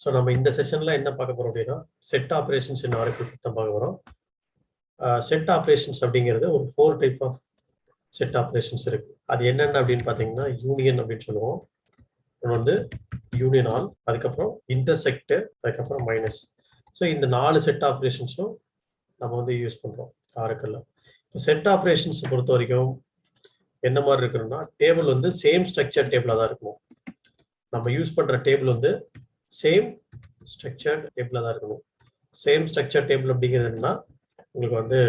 So நம்ம இந்த செஷன்ல என்ன பார்க்க போறோம் அப்படின்னா செட் ஆப்ரேஷன்ஸ் என்ன வரைக்கும் தான் பார்க்க போறோம். செட் ஆப்ரேஷன்ஸ் அப்படிங்கிறது ஒரு four type of set operations இருக்கு. அது என்னென்ன அப்படின்னு பார்த்தீங்கன்னா யூனியன் அப்படின்னு சொல்லுவோம். ஒன்று வந்து யூனியன் ஆல் அதுக்கப்புறம் இன்டர்செக்ட் அதுக்கப்புறம் மைனஸ் ஸோ இந்த நாலு செட் ஆப்ரேஷன்ஸும் நம்ம வந்து யூஸ் பண்ணுறோம் ஆரக்கல்ல இப்போ செட் ஆப்ரேஷன்ஸ் பொறுத்த வரைக்கும் என்ன மாதிரி இருக்கணும்னா டேபிள் வந்து சேம் ஸ்ட்ரக்சர் டேபிளாக தான் இருக்கணும். நம்ம யூஸ் பண்ணுற டேபிள் வந்து சேம் ஸ்ட்ரக்சர்ட் டேபிளாக தான் இருக்கணும். சேம் ஸ்ட்ரக்சர் டேபிள் அப்படிங்கிறது என்னன்னா உங்களுக்கு வந்து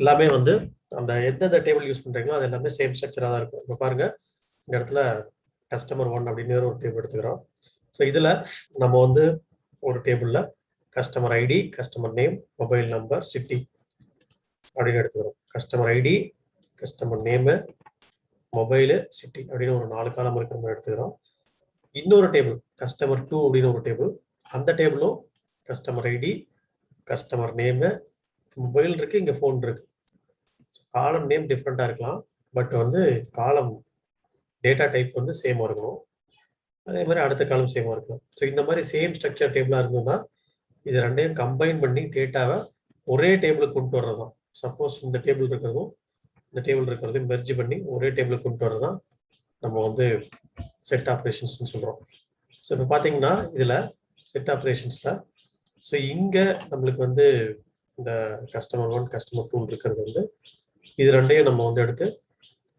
எல்லாமே வந்து அந்த எந்தெந்த டேபிள் யூஸ் பண்ணுறீங்களோ அது எல்லாமே சேம் ஸ்ட்ரக்சராக தான் இருக்கும். இப்போ பாருங்க இந்த இடத்துல கஸ்டமர் ஒன் அப்படின்னு ஒரு டேபிள் எடுத்துக்கிறோம். ஸோ இதில் நம்ம வந்து ஒரு டேபிளில் customer ID customer name mobile number city அப்படின்னு எடுத்துக்கிறோம். Customer ID customer name mobile city அப்படின்னு ஒரு நாலு காலம் இருக்கிற மாதிரி எடுத்துக்கிறோம். இன்னொரு டேபிள் கஸ்டமர் டூ அப்படின்னு ஒரு டேபிள் அந்த டேபிளும் customer ID customer name mobile இருக்கு இங்கே ஃபோன் இருக்கு. காலம் நேம் டிஃப்ரெண்ட்டாக இருக்கலாம். பட் வந்து காலம் டேட்டா டைப் வந்து சேமாக இருக்கணும். அதே மாதிரி அடுத்த காலம் சேமாக இருக்கலாம். ஸோ இந்த மாதிரி சேம் ஸ்ட்ரக்சர் டேபிளாக இருந்ததுன்னா இது ரெண்டையும் கம்பைன் பண்ணி டேட்டாவை ஒரே டேபிளுக்கு கொண்டு வர்றது தான் சப்போஸ் இந்த டேபிள் இருக்கிறதும் இந்த டேபிள் இருக்கிறதையும் மெர்ஜ் பண்ணி ஒரே டேபிளுக்கு கொண்டு வர்றது தான் நம்ம வந்து செட் ஆப்ரேஷன்ஸ்னு சொல்கிறோம் ஸோ இப்போ பார்த்தீங்கன்னா இதில் செட் ஆப்ரேஷன்ஸில் ஸோ இங்கே நம்மளுக்கு வந்து இந்த கஸ்டமர் ஒன் கஸ்டமர் டூ இருக்கிறது வந்து இது ரெண்டையும் நம்ம வந்து எடுத்து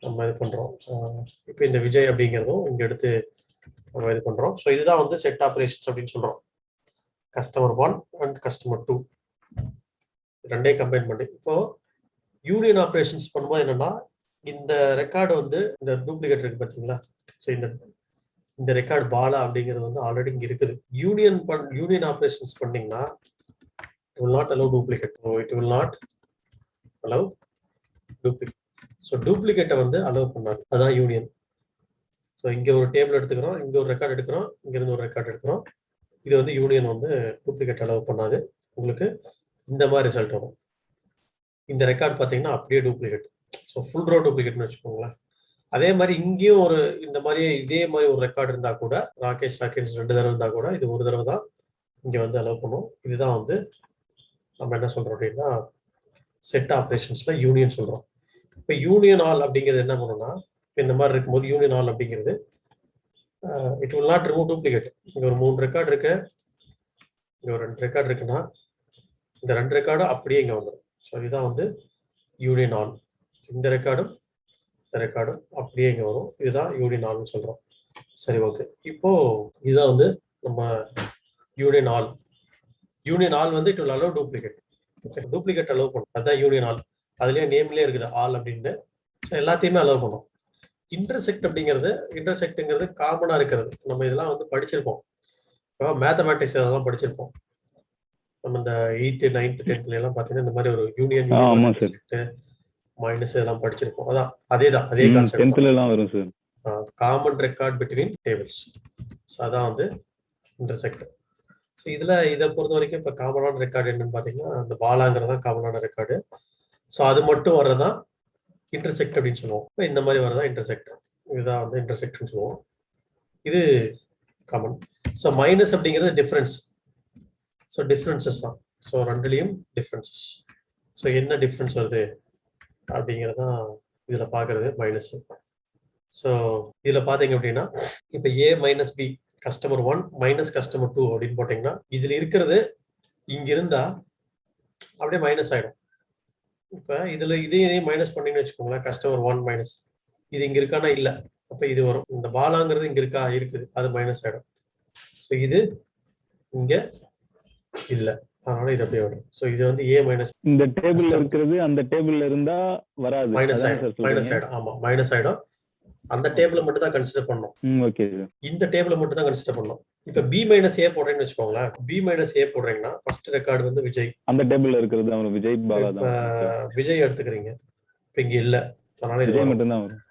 நம்ம இது பண்ணுறோம் இப்போ இந்த விஜய் அப்படிங்கிறதும் இங்கே எடுத்து நம்ம இது பண்ணுறோம் ஸோ இதுதான் வந்து செட் ஆப்ரேஷன்ஸ் அப்படின்னு சொல்கிறோம் customer one and customer two ரெண்டையும் கம்பைன் பண்ணி இப்போது யூனியன் ஆப்ரேஷன்ஸ் பண்ணும்போது என்னென்னா இந்த ரெக்கார்டு வந்து இந்த டூப்ளிகேட் இருக்கு பார்த்தீங்களா ஸோ இந்த இந்த ரெக்கார்டு பாலா அப்படிங்கிறது வந்து ஆல்ரெடி இங்கே இருக்குது. யூனியன் பண் யூனியன் ஆப்ரேஷன்ஸ் பண்ணீங்கன்னா it will not allow duplicate it will not allow duplicate so டூப்ளிகேட்டை வந்து அலோவ் பண்ணாது அதான் யூனியன் ஸோ இங்கே ஒரு டேபிள் எடுத்துக்கிறோம் இங்கே ஒரு ரெக்கார்ட் எடுக்கிறோம் இங்கேருந்து ஒரு ரெக்கார்ட் எடுக்கிறோம். இது வந்து யூனியன் வந்து டூப்ளிகேட் அலோவ் பண்ணாது. உங்களுக்கு இந்த மாதிரி ரிசல்ட் வரும். இந்த ரெக்கார்ட் பார்த்தீங்கன்னா அப்படியே டூப்ளிகேட் ஸோ ஃபுல் ரோ டூப்ளிகேட்னு வச்சுக்கோங்களேன். அதே மாதிரி இங்கேயும் ஒரு இந்த மாதிரி இதே மாதிரி ஒரு ரெக்கார்ட் இருந்தால் கூட ராகேஷ் ராகேஷ் ரெண்டு தடவை இருந்தால் கூட இது ஒரு தடவை தான் இங்கே வந்து அலோவ் பண்ணும். இதுதான் வந்து நம்ம என்ன சொல்கிறோம் அப்படின்னா செட் ஆப்ரேஷன்ஸில் யூனியன் சொல்கிறோம் இப்போ யூனியன் ஆல் அப்படிங்கிறது என்ன பண்ணும்னா இந்த மாதிரி இருக்கும்போது யூனியன் ஆல் அப்படிங்கிறது it will not remove duplicate இங்கே ஒரு மூணு ரெக்கார்டு இருக்கு. இங்கே ஒரு ரெண்டு ரெக்கார்டு இருக்குன்னா இந்த ரெண்டு ரெக்கார்டும் அப்படியே இங்கே வந்துடும் ஸோ இதுதான் வந்து யூனியன் ஆல் இந்த ரெக்கார்டும் இந்த ரெக்கார்டும் அப்படியே இங்க வரும். இதுதான் யூனியன் ஆல்னு சொல்றோம். சரி ஓகே. இப்போ இதுதான் வந்து நம்ம யூனியன் ஆல் யூனியன் ஆல் வந்து it will allow duplicate okay duplicate allow பண்ணும். அதுதான் யூனியன் ஆல் அதுலேயே நேம்லேயே இருக்குது ஆல் அப்படின்னு எல்லாத்தையுமே அலோவ் பண்ணும். இன்டர்செக்ட் அப்படிங்கிறது இன்டர்செக்ட்ங்கிறது காமனாக இருக்கிறது. நம்ம இதெல்லாம் வந்து படிச்சிருப்போம். இப்போ மேத்தமேட்டிக்ஸ் அதெல்லாம் படிச்சிருப்போம். நம்ம இந்த எயித்து நைன்த் டென்த்ல எல்லாம் பார்த்தீங்கன்னா இந்த மாதிரி ஒரு யூனியன் மைனஸ் இதெல்லாம் படிச்சிருப்போம். அதான் அதே தான் அதே கான்செப்ட் எல்லாம் வரும் sir common record between tables so அதான் வந்து இன்டர்செக்ட் ஸோ இதில் இதை பொறுத்த வரைக்கும் இப்போ காமனான ரெக்கார்டு என்னன்னு பார்த்தீங்கன்னா அந்த பாலாங்கிறது தான் காமனான ரெக்கார்டு ஸோ அது மட்டும் வர்றதான் இன்டர்செக்ட் அப்படின்னு சொல்லுவோம். இந்த மாதிரி வரதா இன்டர்செக்ட் இதுதான் வந்து இன்டர்செக்ட்னு சொல்லுவோம். இது காமன் ஸோ மைனஸ் அப்படிங்கிறது டிஃப்ரென்ஸ் ஸோ டிஃப்ரென்சஸ் தான். ஸோ ரெண்டுலேயும் டிஃப்ரென்சஸ் ஸோ என்ன டிஃப்ரென்ஸ் வருது? அப்படிங்கிறது தான் இதில் பார்க்குறது மைனஸ் ஸோ இதில் பார்த்தீங்க அப்படின்னா இப்போ A minus B customer one minus customer two அப்படின்னு போட்டிங்கன்னா இதில் இருக்கிறது இங்கே இருந்தால் அப்படியே மைனஸ் ஆகிடும் இப்போ இதில் இதையும் இதையும் மைனஸ் பண்ணீங்கன்னு வச்சுக்கோங்களேன் கஸ்டமர் ஒன் மைனஸ் இது இங்கே இருக்கானா? இல்லை. அப்போ இது வரும். இந்த பாலாங்கிறது இங்கே இருக்கா? இருக்குது. அது மைனஸ் ஆகிடும் ஸோ இது இங்கே இல்லை. அதனால இது அப்படியே வரும். ஸோ இது வந்து ஏ மைனஸ் இந்த டேபிள் இருக்கிறது அந்த டேபிள்ல இருந்தா வராது. மைனஸ் ஆயிடும். மைனஸ் ஆயிடும். ஆமா மைனஸ் ஆயிடும். அந்த டேபிள மட்டும் தான் கன்சிடர் பண்ணணும். ஓகே இந்த டேபிள மட்டும் தான் கன்சிடர் பண்ணணும். இப்ப பி மைனஸ் ஏ போடுறேன்னு வச்சுக்கோங்களேன். பி மைனஸ் ஏ போடுறீங்கன்னா ஃபர்ஸ்ட் ரெக்கார்டு வந்து விஜய். அந்த டேபிள்ல இருக்கிறது அவர் விஜய் பாலா தான் விஜய் எடுத்துக்கிறீங்க. இப்ப இங்க இல்ல. அதனால இது. மட்டும் தான் வரும்.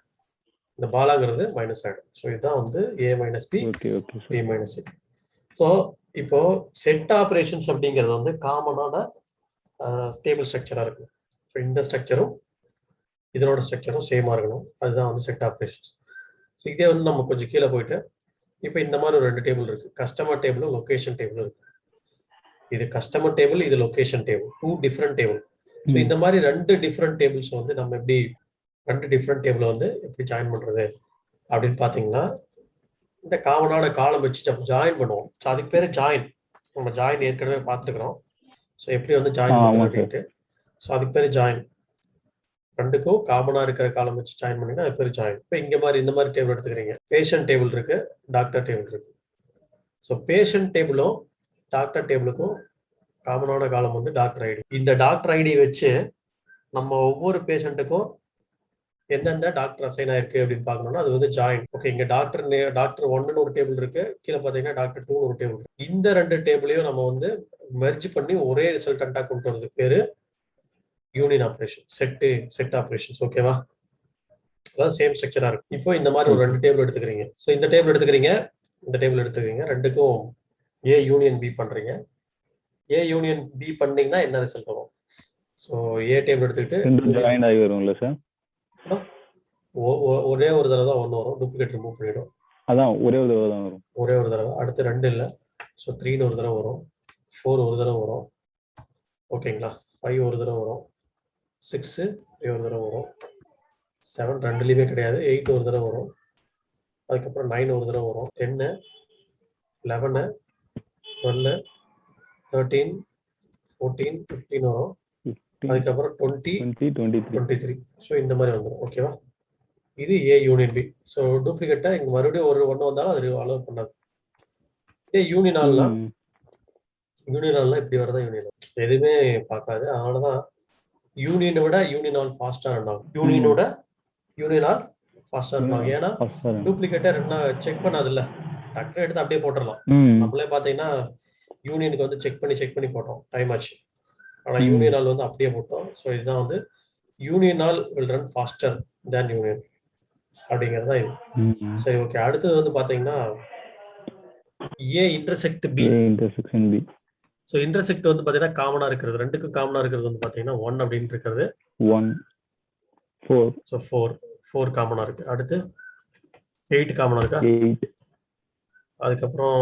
இந்த பாலாங்கிறது மைனஸ் ஆயிடும். ஸோ இதுதான் வந்து A minus B okay okay B minus A so இப்போ செட் ஆப்ரேஷன்ஸ் அப்படிங்கிறது வந்து காமனான ஸ்டேபிள் ஸ்ட்ரக்சரா இருக்கும் ஸோ இந்த ஸ்ட்ரக்சரும் இதனோட ஸ்ட்ரக்சரும் சேமா இருக்கணும். அதுதான் வந்து செட் ஆப்ரேஷன்ஸ் ஸோ இதே வந்து நம்ம கொஞ்சம் கீழே போயிட்டு இப்போ இந்த மாதிரி ஒரு ரெண்டு டேபிள் இருக்கு. கஸ்டமர் டேபிளும் லொகேஷன் டேபிளும் இருக்கு. இது கஸ்டமர் டேபிள் இது location table two different table so. இந்த மாதிரி ரெண்டு டிஃப்ரெண்ட் டேபிள்ஸ் வந்து நம்ம எப்படி ரெண்டு டிஃப்ரெண்ட் டேபிளை வந்து எப்படி ஜாயின் பண்றது அப்படின்னு பார்த்தீங்கன்னா இந்த காமனான காலம் வச்சு ஜாயின் பண்ணுவோம். ஸோ அதுக்கு பேர் ஜாயின் நம்ம ஜாயின் ஏற்கனவே பார்த்துக்கிறோம். ஸோ எப்படி வந்து ஜாயின் ஆமா அப்படின்ட்டு. ஸோ அதுக்கு பேர் ஜாயின் ரெண்டுக்கும் காமனா இருக்கிற காலம் வச்சு ஜாயின் பண்ணிங்கன்னா அது பேர் ஜாயின் இப்போ இங்க மாதிரி இந்த மாதிரி டேபிள் எடுத்துக்கிறீங்க. பேஷண்ட் டேபிள் இருக்கு டாக்டர் டேபிள் இருக்கு. ஸோ பேஷண்ட் டேபிளும் டாக்டர் டேபிளுக்கும் காமனான காலம் வந்து டாக்டர் ஐடி இந்த டாக்டர் ஐடி வச்சு நம்ம ஒவ்வொரு பேஷண்ட்டுக்கும் எந்தெந்த டாக்டர் அசைன் ஆயிருக்கு அப்படின்னு பார்க்கணும்னா அது வந்து ஜாயின் ஓகே இங்க டாக்டர் டாக்டர் ஒன்னு ஒரு டேபிள் இருக்கு. கீழே பார்த்தீங்கன்னா டாக்டர் டூ ஒரு டேபிள் இருக்கு. இந்த ரெண்டு டேபிளையும் நம்ம வந்து மெர்ஜ் பண்ணி ஒரே ரிசல்டண்டா கொண்டு வரதுக்கு பேரு union operation set set operations ஓகேவா அதாவது சேம் ஸ்ட்ரக்சரா இருக்கும். இப்போ இந்த மாதிரி ஒரு ரெண்டு டேபிள் எடுத்துக்கிறீங்க. ஸோ இந்த டேபிள் எடுத்துக்கிறீங்க. இந்த டேபிள் எடுத்துக்கிறீங்க. ரெண்டுக்கும் ஏ யூனியன் பி பண்றீங்க. ஏ யூனியன் பி பண்ணீங்கன்னா என்ன ரிசல்ட் வரும்? ஸோ ஏ டேபிள் எடுத்துக்கிட்டு ஜாயின் ஆகி வரும்ல சார் ஒரே ஒரு தடவை தான் ஒன்று வரும். டூப்ளிகேட் ரிமூவ் பண்ணிடும். அதான் ஒரே ஒரு தடவை தான் வரும். ஒரே ஒரு தடவை. அடுத்து ரெண்டு இல்லை. ஸோ த்ரீன்னு ஒரு தடவை வரும். ஃபோர் ஒரு தடவை வரும். ஓகேங்களா ஃபைவ் ஒரு தடவை வரும். சிக்ஸு ஒரு தடவை வரும். செவன் ரெண்டுலேயுமே கிடையாது. எயிட் ஒரு தடவை வரும். அதுக்கப்புறம் நைன் ஒரு தடவை வரும். Ten eleven twelve thirteen fourteen fifteen வரும். அதுக்கப்புறம் twenty twenty twenty three so இந்த மாதிரி வந்துடும் ஓகேவா இது ஏ யூனியன் பி ஸோ டூப்ளிகேட்டா இங்க மறுபடியும் ஒரு ஒன்று வந்தாலும் அது அலோவ் பண்ணாது. இதே யூனியன் ஆல்லாம் யூனியன் ஆல்லாம் இப்படி வரதான் யூனியன் எதுவுமே பார்க்காது. அதனால தான் யூனியனை விட யூனியன் ஆல் ஃபாஸ்ட்டாக ரன் ஆகும். யூனியனோட யூனியன் ஃபாஸ்ட்டாக ரன் ஆகும். ஏன்னா டூப்ளிகேட்டை ரெண்டா செக் பண்ணாதுல்ல. டக்குனு எடுத்து அப்படியே போட்டுடலாம் நம்மளே பார்த்தீங்கன்னா யூனியனுக்கு வந்து செக் பண்ணி செக் பண்ணி போட்டோம். டைம் ஆச்சு. ஆனால். யூனியன் ஆல் வந்து அப்படியே போட்டோம். ஸோ இதுதான் வந்து union all will run faster than union அப்படிங்கிறது தான் இது சரி ஓகே அடுத்தது வந்து பார்த்தீங்கன்னா A intersect B intersection B so intersect வந்து பார்த்தீங்கன்னா காமனாக இருக்கிறது. ரெண்டுக்கும் காமனாக இருக்கிறது வந்து பார்த்தீங்கன்னா ஒன் அப்படின்னு இருக்கிறது. One four so four four காமனாக இருக்கு. அடுத்து எயிட் காமனாக இருக்கா? எயிட் அதுக்கப்புறம்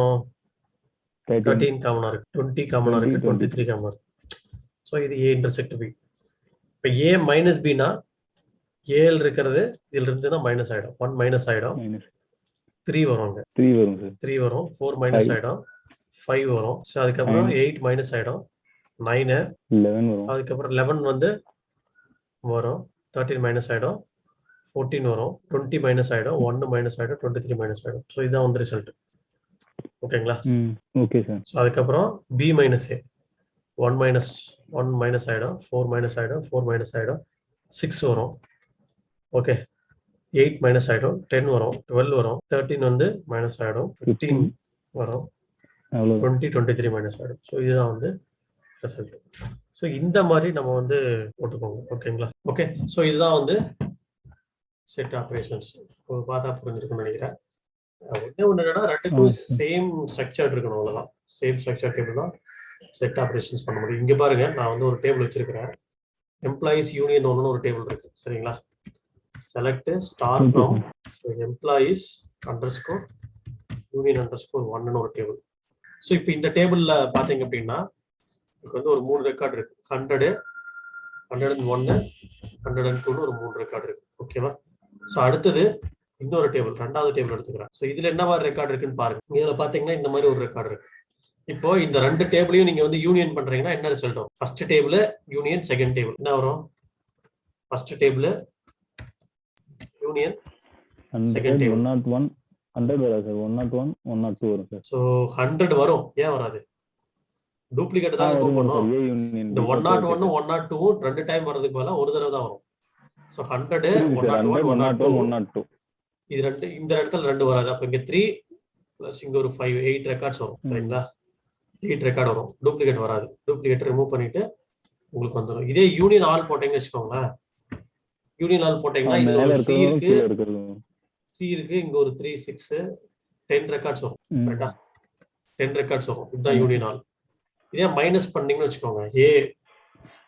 தேர்ட்டின் காமனாக இருக்கு. டுவெண்ட்டி காமனாக இருக்கு. 20, டுவெண்ட்டி த்ரீ காமனாக இருக்கு. ஸோ இது ஏ இன்டர்செக்ட் பி இப்போ ஏ மைனஸ் பினா ஏல் இருக்கிறது இதுல இருந்துன்னா மைனஸ் ஆயிடும். ஒன் மைனஸ் ஆயிடும். த்ரீ வரும் த்ரீ வரும் த்ரீ வரும். Four minus. ஆயிடும். ஃபைவ் வரும். ஸோ அதுக்கப்புறம் எயிட் மைனஸ் ஆயிடும். நைனு லெவன் வரும். அதுக்கப்புறம் லெவன் வந்து வரும். தேர்ட்டின் மைனஸ் ஆயிடும். ஃபோர்டீன் வரும். டுவெண்ட்டி மைனஸ் ஆயிடும். ஒன்னு மைனஸ் ஆயிடும். டுவெண்ட்டி த்ரீ மைனஸ் ஆயிடும். ஸோ இதுதான் வந்து ரிசல்ட் ஓகேங்களா ஓகே சார் ஸோ அதுக்கப்புறம் B minus A one minus one minus ஆகிடும் ஃபோர் மைனஸ் ஆகிடும் ஃபோர் மைனஸ் ஆகிடும் சிக்ஸ் வரும். ஓகே எயிட் மைனஸ் ஆகிடும் டென் வரும் டுவெல் வரும் தேர்ட்டீன் வந்து மைனஸ் ஆகிடும் ஃபிஃப்டீன் வரும். டுவெண்ட்டி டுவெண்ட்டி த்ரீ மைனஸ் ஆகிடும் ஸோ இதுதான் வந்து ரிசல்ட் ஸோ இந்த மாதிரி நம்ம வந்து போட்டுக்கோங்க. ஓகேங்களா ஓகே ஸோ இதுதான் வந்து செட் ஆப்ரேஷன்ஸ் பார்த்தா புரிஞ்சிருக்கும்னு நினைக்கிறேன். ஒண்ணே ஒன்று என்னன்னா ரெண்டுக்கும். சேம் ஸ்ட்ரக்சர் இருக்கணும் அவ்வளோதான் சேம் ஸ்ட்ரக்சர் டேபிள் தான். செட் ஆப்ரேஷன்ஸ் பண்ண முடியும். இங்கே பாருங்க நான் வந்து ஒரு டேபிள் வச்சிருக்கிறேன். எம்ப்ளாயிஸ் யூனியன் ஒன்று ஒரு டேபிள் இருக்கு. சரிங்களா? Select star from so employees underscore union underscore ஒன்னு ஒரு டேபிள் ஸோ இப்போ இந்த டேபிளில் பார்த்தீங்க அப்படின்னா இதுக்கு வந்து ஒரு மூணு ரெக்கார்டு இருக்கு. ஹண்ட்ரடு ஹண்ட்ரட் அண்ட் ஒன்று ஹண்ட்ரட் அண்ட் டூன்னு ஒரு மூணு ரெக்கார்டு இருக்கு. ஓகேவா ஸோ அடுத்தது இன்னொரு டேபிள் ரெண்டாவது டேபிள் எடுத்துக்கிறேன். ஸோ இதில் என்ன மாதிரி ரெக்கார்டு இருக்குன்னு பாருங்க. இதில் பார்த்தீங்கன்னா இந்த மாதிரி ஒரு ரெக்கார்டு இருக்கு. இப்போ இந்த ரெண்டு டேபிளையும் நீங்க வந்து யூனியன் பண்றீங்கன்னா என்ன ரிசல்ட் வரும்? First table union second table என்ன வரும்? First table union hundred table. One nought one hundred வராது sir one nought one one nought two வரும் சார் ஸோ ஹண்ட்ரட் வரும். ஏன் வராது? டூப்ளிகேட் தான் வரும் பண்ணோம். இந்த ஒன் நாட் ஒன்னு ஒன் நாட் டூ ரெண்டு டைம் வர்றதுக்கு பதிலாக ஒரு தடவை தான் வரும். So hundred one nought one nought one two one nought two இது ரெண்டு இந்த இடத்துல ரெண்டு வராது. அப்போ இங்க த்ரீ ப்ளஸ் இங்க ஒரு ஃபைவ் எயிட் ரெக்கார்ட்ஸ் வரும். சரிங்களா? எயிட் ரெக்கார்ட் வரும். டூப்ளிகேட் வராது. டூப்ளிகேட் ரிமூவ் பண்ணிட்டு உங்களுக்கு வந்துடும் இதே யூனியன் ஆல் போட்டீங்கன்னு வச்சுக்கோங்களேன். யூனியன் ஆல் போட்டீங்கன்னா மேல ஒரு த்ரீ இருக்கு. த்ரீ இருக்கு இங்க ஒரு த்ரீ சிக்ஸ் டென் ரெக்கார்ட்ஸ் வரும். கரெக்டா டென் ரெக்கார்ட்ஸ் வரும். இதுதான் யூனியன் ஆல் இதே மைனஸ் பண்ணீங்கன்னு வச்சுக்கோங்க. ஏ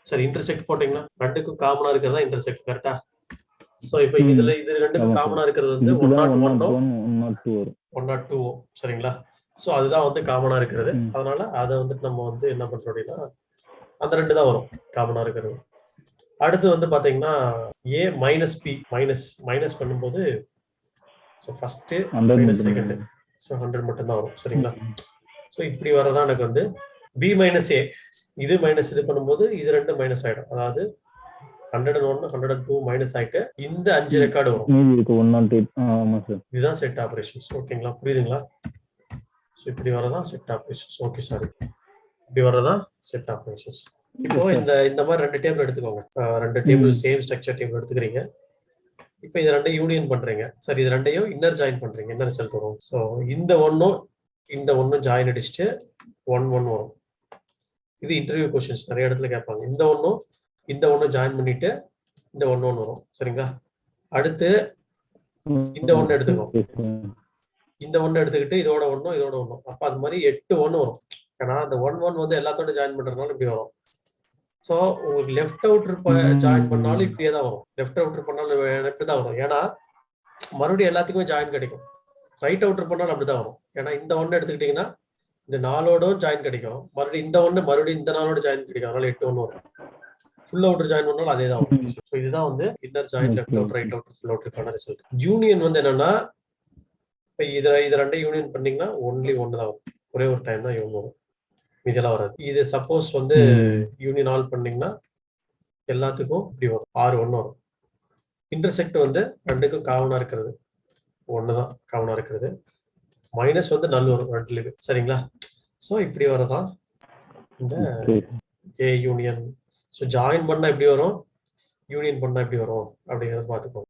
சரி இன்டர்செக்ட் போட்டீங்கன்னா ரெண்டுக்கும் காமனா இருக்கிறதா இன்டர்செக்ட் கரெக்டா ஸோ இப்போ. இதுல இது ரெண்டுக்கும் காமனா இருக்கிறது வந்து one nought one one nought two சரிங்களா? ஸோ அதுதான் வந்து காமனா இருக்கிறது. அதனால அதை வந்துட்டு நம்ம வந்து என்ன பண்றோம் அப்படின்னா அந்த ரெண்டு தான் வரும். காமனா இருக்கிறது. அடுத்து வந்து பாத்தீங்கன்னா A minus B minus minus பண்ணும்போது so first hundred minus second so hundred மட்டும்தான் வரும். சரிங்களா? ஸோ இப்படி வரதான் எனக்கு வந்து பி மைனஸ் ஏ இது மைனஸ் இது பண்ணும்போது இது ரெண்டு மைனஸ் ஆயிடும். அதாவது hundred and one hundred and two minus ஆயிட்டு இந்த அஞ்சு ரெக்கார்டு வரும். இதுதான் செட் ஆபரேஷன்ஸ் ஓகேங்களா புரியுதுங்களா? இப்படி வரதான் செட் ஆபரேஷன்ஸ் ஓகே சாரி இப்படி வரதான் செட் ஆபரேஷன்ஸ் இப்போ இந்த இந்த மாதிரி ரெண்டு டேபிள் எடுத்துக்கோங்க. ரெண்டு டேபிள். சேம் ஸ்ட்ரக்சர் டேபிள் எடுத்துக்கிறீங்க. இப்போ இது ரெண்டையும் யூனியன் பண்றீங்க. சரி இது ரெண்டையும் இன்னர் ஜாயின் பண்றீங்க. என்ன ரிசல்ட் வரும். ஸோ இந்த ஒன்றும் இந்த ஒன்றும் ஜாயின் அடிச்சுட்டு ஒன் ஒன் வரும். இது இன்டர்வியூ கொஸ்டின்ஸ் நிறைய இடத்துல கேட்பாங்க. இந்த ஒன்றும் இந்த ஒன்றும் ஜாயின் பண்ணிட்டு இந்த ஒன்று ஒன்று வரும். சரிங்களா? அடுத்து இந்த ஒண்ணு எடுத்துக்கோ. இந்த ஒன்று எடுத்துக்கிட்டு இதோட ஒன்றும் இதோட ஒன்றும் அப்போ அது மாதிரி எட்டு ஒன்று வரும். ஏன்னா அந்த ஒன் ஒன் வந்து எல்லாத்தோட ஜாயின் பண்றதுனால இப்படி வரும். ஸோ உங்களுக்கு லெஃப்ட் அவுட் ம். ஜாயின் பண்ணாலும் இப்படியே தான் வரும். லெஃப்ட் அவுட் பண்ணாலும் இப்படி தான் வரும். ஏன்னா மறுபடியும் எல்லாத்துக்குமே ஜாயின் கிடைக்கும். ரைட் அவுட்டர் பண்ணாலும் அப்படிதான் வரும். ஏன்னா இந்த ஒன்று எடுத்துக்கிட்டிங்கன்னா இந்த நாளோடும் ஜாயின் கிடைக்கும். மறுபடியும் இந்த ஒன்று மறுபடியும் இந்த நாளோட ஜாயின் கிடைக்கும். அதனால எட்டு ஒன்று வரும். ஃபுல் அவுட்டர் ஜாயின் பண்ணாலும் அதே தான் வரும் ஸோ இதுதான் வந்து inner join left out right out full அவுட்டருக்கான result union வந்து என்னன்னா இப்போ இதை இது ரெண்டையும் யூனியன் பண்ணீங்கன்னா ஒன்லி ஒன்று தான் வரும். ஒரே ஒரு டைம் தான் யூனியன் வரும். இதெல்லாம் வராது. இது சப்போஸ் வந்து யூனியன் ஆல் பண்ணீங்கன்னா எல்லாத்துக்கும் இப்படி வரும். ஆறு ஒன்று வரும். இன்டர்செக்ட் வந்து ரெண்டுக்கும் காமனா இருக்கிறது. ஒன்று தான் காமனா இருக்கிறது. மைனஸ் வந்து நல் வரும் ரெண்டுலேயுமே சரிங்களா? ஸோ இப்படி வரதான் இந்த ஏ யூனியன் ஸோ ஜாயின் பண்ணா எப்படி வரும். யூனியன் பண்ணா எப்படி வரும். அப்படிங்கிறத பார்த்துக்கோங்க.